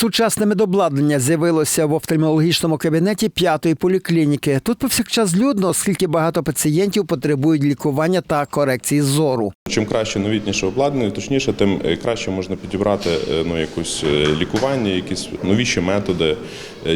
Сучасне медобладнання з'явилося в офтальмологічному кабінеті п'ятої поліклініки. Тут повсякчас людно, оскільки багато пацієнтів потребують лікування та корекції зору. Чим краще новітніше обладнання, точніше, тим е, краще можна підібрати е, ну, якусь е, лікування, якісь новіші методи,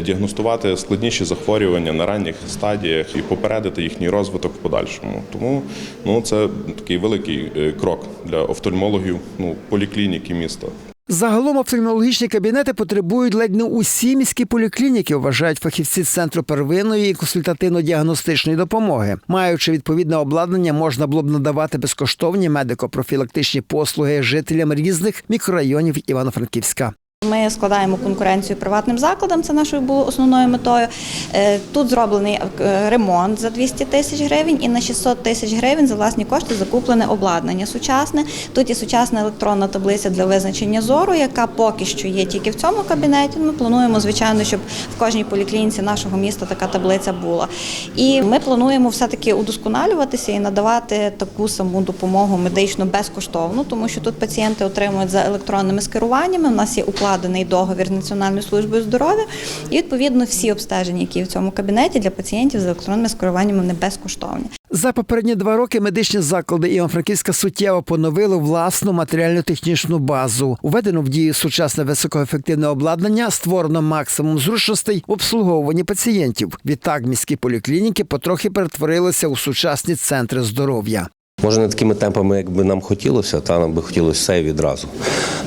діагностувати складніші захворювання на ранніх стадіях і попередити їхній розвиток в подальшому. Тому ну, це такий великий крок для офтальмологів ну, поліклініки міста. Загалом офтальмологічні кабінети потребують ледь не усі міські поліклініки, вважають фахівці центру первинної і консультативно-діагностичної допомоги. Маючи відповідне обладнання, можна було б надавати безкоштовні медико-профілактичні послуги жителям різних мікрорайонів Івано-Франківська. Ми складаємо конкуренцію приватним закладам. Це нашою було основною метою. Е, Тут зроблений е, ремонт за 200 тисяч гривень, і на 600 тисяч гривень за власні кошти закуплене обладнання сучасне. Тут є сучасна електронна таблиця для визначення зору, яка поки що є тільки в цьому кабінеті. Ми плануємо, звичайно, щоб в кожній поліклініці нашого міста така таблиця була. І ми плануємо все-таки удосконалюватися і надавати таку саму допомогу медичну безкоштовно, тому що тут пацієнти отримують за електронними скеруваннями. У нас є укладений договір Національною службою здоров'я, і відповідно всі обстеження, які в цьому кабінеті для пацієнтів з електронними скеруваннями, вони безкоштовні. За попередні два роки медичні заклади Івано-Франківська суттєво поновили власну матеріально-технічну базу. Уведено в дію сучасне високоефективне обладнання, створено максимум зручностей в обслуговуванні пацієнтів. Відтак міські поліклініки потрохи перетворилися у сучасні центри здоров'я. Може, не такими темпами, як би нам хотілося, та нам би хотілося все відразу.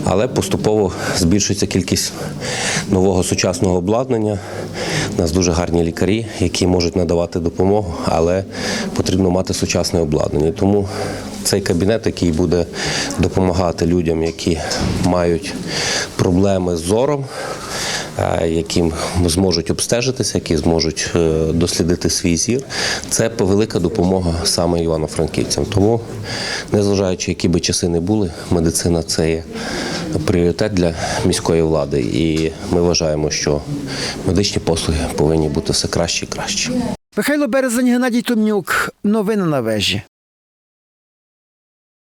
Але поступово збільшується кількість нового сучасного обладнання. У нас дуже гарні лікарі, які можуть надавати допомогу, але потрібно мати сучасне обладнання. Тому цей кабінет, який буде допомагати людям, які мають проблеми з зором, е, які зможуть обстежитися, які зможуть е, дослідити свій зір. Це велика допомога саме івано-франківцям. Тому, незважаючи, які би часи не були, медицина це є пріоритет для міської влади. І ми вважаємо, що медичні послуги повинні бути все краще і краще. Михайло Березень, Геннадій Томнюк. Новини на вежі.